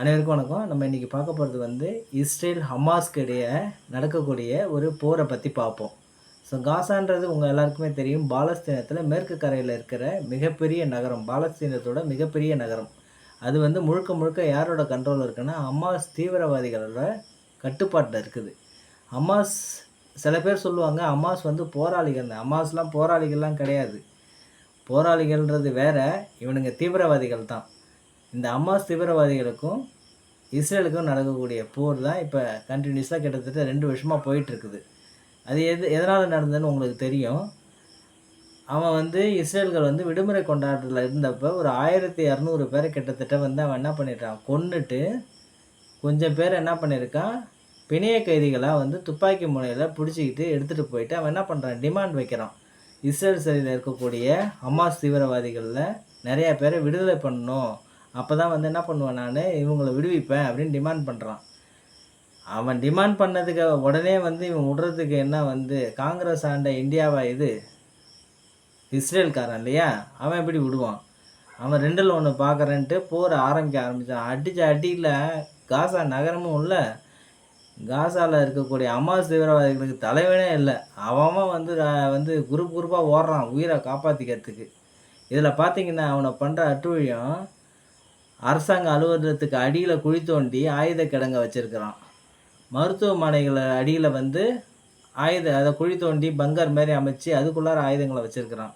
அனைவருக்கும் வணக்கம். நம்ம இன்றைக்கி பார்க்க போகிறது வந்து இஸ்ரேல் ஹமாஸ்க்கு இடையே நடக்கக்கூடிய ஒரு போரை பற்றி பார்ப்போம். ஸோ காசான்றது உங்கள் எல்லாருக்குமே தெரியும். பாலஸ்தீனத்தில் மேற்கு கரையில் இருக்கிற மிகப்பெரிய நகரம். பாலஸ்தீனத்தோட மிகப்பெரிய நகரம். அது வந்து முழுக்க முழுக்க யாரோட கண்ட்ரோலில் இருக்குன்னா ஹமாஸ் தீவிரவாதிகளோட கட்டுப்பாட்டில் இருக்குது. ஹமாஸ் சில பேர் சொல்லுவாங்க ஹமாஸ் வந்து போராளிகள் ஹமாஸ்லாம் போராளிகள்லாம் கிடையாது. போராளிகள்ன்றது வேற இவனுங்க தீவிரவாதிகள் தான். இந்த ஹமாஸ் தீவிரவாதிகளுக்கும் இஸ்ரேலுக்கும் நடக்கக்கூடிய போர் தான் இப்போ கண்டினியூஸாக கிட்டத்தட்ட ரெண்டு வருஷமாக போயிட்டுருக்குது. அது எது எதனால் நடந்ததுன்னு உங்களுக்கு தெரியும். அவன் வந்து இஸ்ரேல்கள் வந்து விடுமுறை கொண்டாட்டத்தில் இருந்தப்போ ஒரு ஆயிரத்தி இரநூறு பேரை கிட்டத்தட்ட வந்து அவன் என்ன பண்ணிட்டான் கொன்னுட்டு கொஞ்சம் பேர் என்ன பண்ணியிருக்கான் பிணைய கைதிகளாக வந்து துப்பாக்கி முனையில் பிடிச்சிக்கிட்டு எடுத்துகிட்டு போயிட்டு அவன் என்ன பண்ணுறான் டிமாண்ட் வைக்கிறான். இஸ்ரேல் சிறையில் இருக்கக்கூடிய ஹமாஸ் தீவிரவாதிகளில் நிறையா பேரை விடுதலை பண்ணணும். அப்போ தான் வந்து என்ன பண்ணுவேன் நான் இவங்களை விடுவிப்பேன் அப்படின்னு டிமாண்ட் பண்ணுறான் அவன் டிமாண்ட் பண்ணதுக்கு உடனே வந்து இவன் விடுறதுக்கு என்ன வந்து காங்கிரஸ் ஆண்ட இந்தியாவா இது? இஸ்ரேல்காரன் இல்லையா? அவன் எப்படி விடுவான்? அவன் ரெண்டில் ஒன்று பார்க்குறேன்ட்டு போர் ஆரம்பிக்க ஆரம்பித்தான் அடித்த அடியில் காசா நகரமும் இல்லை. காசாவில் இருக்கக்கூடிய அமாஸ் தீவிரவாதிகளுக்கு தலைவனே இல்லை. அவன் வந்து வந்து குரூப் குரூப்பாக ஓடுறான் உயிரை காப்பாற்றிக்கிறதுக்கு இதில் பார்த்தீங்கன்னா அவனை பண்ணுற அட்டுழியம் அரசாங்க அலுவலகத்துக்கு அடியில் குழி தோண்டி ஆயுத கிடங்க வச்சுருக்கிறான். மருத்துவமனைகளை அடியில் வந்து ஆயுத அதை குழி தோண்டி பங்கர் மாதிரி அமைச்சு அதுக்குள்ளார ஆயுதங்களை வச்சுருக்கிறான்.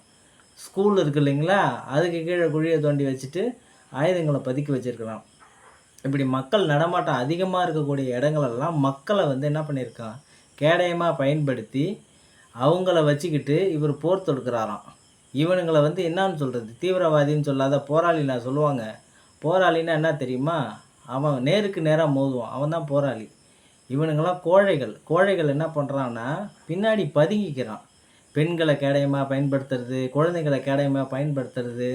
ஸ்கூல் இருக்கு இல்லைங்களா? அதுக்கு கீழே குழியை தோண்டி வச்சுட்டு ஆயுதங்களை பதுக்கி வச்சுருக்கிறான். இப்படி மக்கள் நடமாட்டம் அதிகமாக இருக்கக்கூடிய இடங்களெல்லாம் மக்களை வந்து என்ன பண்ணியிருக்கான் கேடயமாக பயன்படுத்தி அவங்கள வச்சுக்கிட்டு இவர் போர் தொடுக்கிறாராம். இவனுங்களை வந்து என்னான்னு சொல்கிறது தீவிரவாதின்னு சொல்லாத போராளி நான் சொல்லுவாங்க. போராளின்னா என்ன தெரியுமா? அவன் நேருக்கு நேராக மோதுவான். அவன் தான் போராளி. இவனுங்களாம் கோழைகள். கோழைகள் என்ன பண்ணுறான்னா பின்னாடி பதுங்கிக்கிறான். பெண்களை கேடயமாக பயன்படுத்துறது குழந்தைங்களை கேடயமாக பயன்படுத்துறது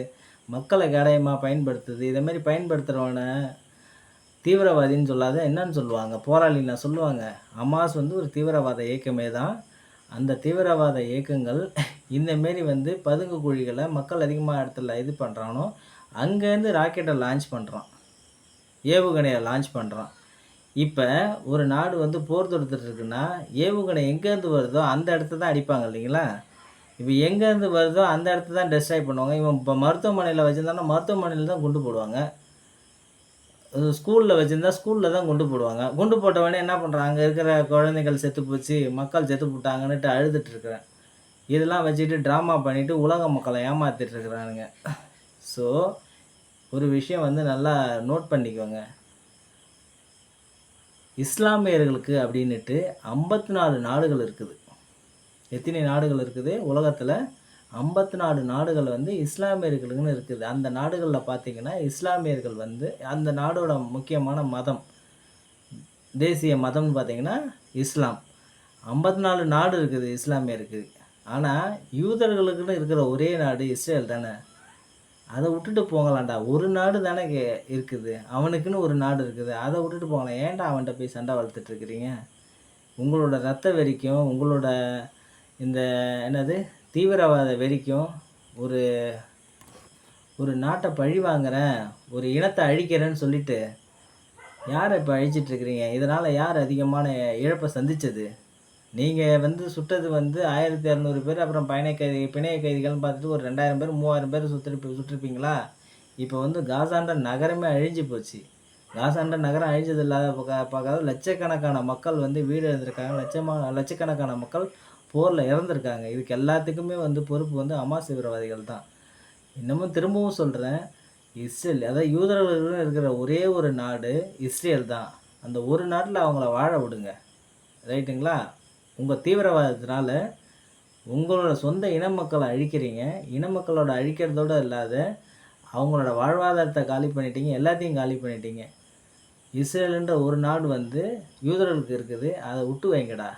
மக்களை கேடயமாக பயன்படுத்துறது இதை மாதிரி பயன்படுத்துகிறவனை தீவிரவாதின்னு சொல்லாத என்னன்னு சொல்லுவாங்க? போராளின்னா சொல்லுவாங்க. அமாஸ் வந்து ஒரு தீவிரவாத இயக்கமே தான். அந்த தீவிரவாத இயக்கங்கள் இந்தமாரி வந்து பதுங்கு குழிகளை மக்கள் அதிகமாக இடத்துல இது பண்ணுறானோ அங்கேருந்து ராக்கெட்டை லான்ச் பண்ணுறான் ஏவுகணையை லான்ச் பண்ணுறான் இப்போ ஒரு நாடு வந்து போர் தொடுத்துட்ருக்குன்னா ஏவுகணை எங்கேருந்து வருதோ அந்த இடத்த தான் அடிப்பாங்க இல்லைங்களா? இப்போ எங்கேருந்து வருதோ அந்த இடத்த தான் டெஸ்ட்ராய் பண்ணுவாங்க. இவன் இப்போ மருத்துவமனையில் வச்சுருந்தான்னா மருத்துவமனையில் தான் குண்டு போடுவாங்க. ஸ்கூலில் வச்சுருந்தா ஸ்கூலில் தான் குண்டு போடுவாங்க. குண்டு போட்டவொடனே என்ன பண்ணுறாங்க அங்கே இருக்கிற குழந்தைகள் செத்து போச்சு மக்கள் செத்து போட்டாங்கன்னுட்டு அழுதுட்டுருக்குறேன் இதெல்லாம் வச்சுட்டு ட்ராமா பண்ணிவிட்டு உலக மக்களை ஏமாற்றிட்டு இருக்கிறானுங்க. ஸோ ஒரு விஷயம் வந்து நல்லா நோட் பண்ணிக்கோங்க. இஸ்லாமியர்களுக்கு அப்படின்ட்டு ஐம்பத்தி நாலு நாடுகள் இருக்குது. எத்தனை நாடுகள் இருக்குது? உலகத்தில் ஐம்பத்தி நாலு நாடுகள் வந்து இஸ்லாமியர்களுக்குன்னு இருக்குது. அந்த நாடுகளில் பார்த்திங்கன்னா இஸ்லாமியர்கள் வந்து அந்த நாடோட முக்கியமான மதம் தேசிய மதம்னு பார்த்திங்கன்னா இஸ்லாம். ஐம்பத்தி நாலு நாடு இருக்குது இஸ்லாமியருக்கு. ஆனால் யூதர்களுக்குன்னு இருக்கிற ஒரே நாடு இஸ்ரேல் தானே. அதை விட்டுட்டு போகலாம்டா. ஒரு நாடு தானே இருக்குது. அவனுக்குன்னு ஒரு நாடு இருக்குது. அதை விட்டுட்டு போகலாம். ஏன்டா அவன்கிட்ட போய் சண்டை வளர்த்துட்ருக்குறீங்க உங்களோட ரத்த வெறிக்கும் உங்களோட இந்த என்னது தீவிரவாத வெறிக்கும் ஒரு ஒரு நாட்டை பழி வாங்குறேன் ஒரு இனத்தை அழிக்கிறேன்னு சொல்லிட்டு யாரை இப்போ அழிச்சிட்ருக்கிறீங்க இதனால் யார் அதிகமான இழப்பை சந்தித்தது நீங்கள் வந்து சுட்டது வந்து ஆயிரத்தி இரநூறு பேர் அப்புறம் பயண கைதி பிணைய கைதிகள்னு பார்த்துட்டு ஒரு ரெண்டாயிரம் பேர் மூவாயிரம் பேர் சுற்றிருப்பி சுற்றிருப்பீங்களா? இப்போ வந்து காசாண்ட நகரமே அழிஞ்சு போச்சு. காசாண்ட நகரம் அழிஞ்சது இல்லாத பார்க்காத லட்சக்கணக்கான மக்கள் வந்து வீடு எழுந்திருக்காங்க லட்சமாக லட்சக்கணக்கான மக்கள் போரில் இறந்துருக்காங்க. இதுக்கு எல்லாத்துக்குமே வந்து பொறுப்பு வந்து அமாஸ் தீவிரவாதிகள் தான். இன்னமும் திரும்பவும் சொல்கிறேன் இஸ்ரேல் அதாவது யூதர்களுடன் இருக்கிற ஒரே ஒரு நாடு இஸ்ரேல் தான். அந்த ஒரு நாட்டில் அவங்கள வாழ விடுங்க. ரைட்டுங்களா? உங்கள் தீவிரவாதத்தினால உங்களோட சொந்த இன மக்களை அழிக்கிறீங்க இன மக்களோட அழிக்கிறதோடு இல்லாத அவங்களோட வாழ்வாதாரத்தை காலி பண்ணிட்டீங்க எல்லாத்தையும் காலி பண்ணிட்டீங்க. இஸ்ரேலுன்ற ஒரு நாடு வந்து யூதர்களுக்கு இருக்குது அதை விட்டு வைங்கடா.